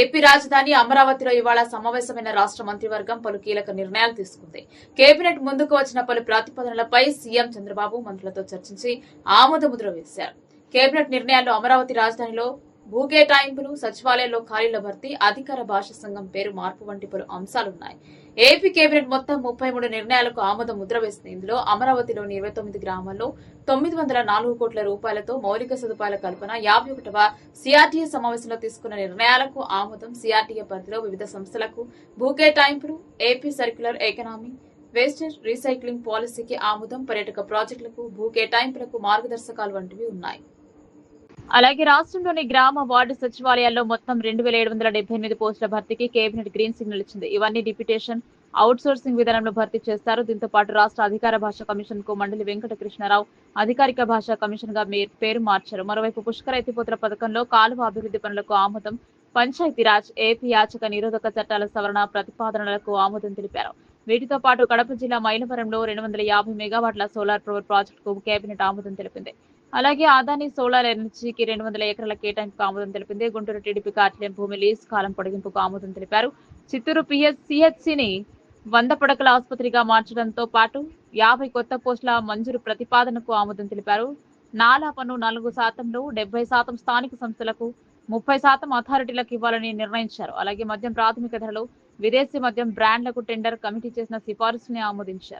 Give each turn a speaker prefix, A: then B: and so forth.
A: AP రాజధాని అమరావతిలో ఇవాళ సమావేశమైన రాష్ట్ర మంత్రివర్గం పలు కీలక నిర్ణయాలు తీసుకుంది. కేబినెట్ ముందుకు వచ్చిన పలు ప్రతిపాదనలపై సీఎం చంద్రబాబు మంత్రులతో చర్చించి ఆమోద ముద్ర వేశారు. కేబినెట్ నిర్ణయాల్లో అమరావతి రాజధానిలో భూకేటాయింపులు సచివాలయంలో ఖాళీల భర్తీ అధికార భాష సంఘం పేరు మార్పు వంటి పలు అంశాలున్నాయి. ఏపీ కేబినెట్ మొత్తం ముప్పై మూడు నిర్ణయాలకు ఆమోద ముద్ర వేసింది. ఇందులో అమరావతిలోని ఇరవై తొమ్మిది గ్రామాల్లో తొమ్మిది వందల నాలుగు కోట్ల రూపాయలతో మౌలిక సదుపాయాల కల్పన యాభై ఒకటవ సిఆర్టీఏ సమావేశంలో తీసుకున్న నిర్ణయాలకు ఆమోదం సిఆర్టీఏ పరిధిలో వివిధ సంస్థలకు భూకేటాయింపులు AP circular economy wastage recycling పాలసీకి ఆమోదం పర్యాటక ప్రాజెక్టులకు భూ కేటాయింపులకు మార్గదర్శకాలు వంటివి ఉన్నాయి. అలాగే రాష్ట్రంలోని గ్రామ వార్డు సచివాలయాల్లో మొత్తం రెండు వేల ఏడు వందల డెబ్బై ఎనిమిది పోస్టుల భర్తీకి కేబినెట్ గ్రీన్ సిగ్నల్ ఇచ్చింది. ఇవన్నీ డిప్యూటేషన్ అవుట్ సోర్సింగ్ విధానంలో భర్తీ చేస్తారు. దీంతో పాటు రాష్ట్ర అధికార భాష కమిషన్కు మండలి వెంకటకృష్ణారావు అధికారిక భాషా కమిషన్గా పేరు మార్చారు. మరోవైపు పుష్కర ఎత్తిపోతల పథకంలో కాలువ అభివృద్ధి పనులకు ఆమోదం పంచాయతీరాజ్ ఏపీ యాచక నిరోధక చట్టాల సవరణ ప్రతిపాదనలకు ఆమోదం తెలిపారు. వీటితో పాటు కడప జిల్లా మైలవరంలో రెండు వందల యాభై మెగావాట్ల సోలార్ పవర్ ప్రాజెక్టుకు కేబినెట్ ఆమోదం తెలిపింది. అలాగే అదాని సోలార్ ఎనర్జీకి రెండు వందల ఎకరాల కేటాయింపుకు ఆమోదం తెలిపింది. గుంటూరు టీడీపీ కార్యాలయం భూమి లీజ్ కాలం పొడిగింపుకు ఆమోదం తెలిపారు. చిత్తూరు పిహెచ్ సిహెచ్సిని వంద పడకల ఆసుపత్రిగా మార్చడంతో పాటు యాభై కొత్త పోస్టుల మంజూరు ప్రతిపాదనకు ఆమోదం తెలిపారు. నాలా పన్ను నాలుగు శాతంలో డెబ్బై శాతం స్థానిక సంస్థలకు ముప్పై శాతం అథారిటీలకు ఇవ్వాలని నిర్ణయించారు. అలాగే మద్యం ప్రాథమిక ధరలు విదేశీ మద్యం బ్రాండ్లకు టెండర్ కమిటీ చేసిన సిఫార్సుని ఆమోదించారు.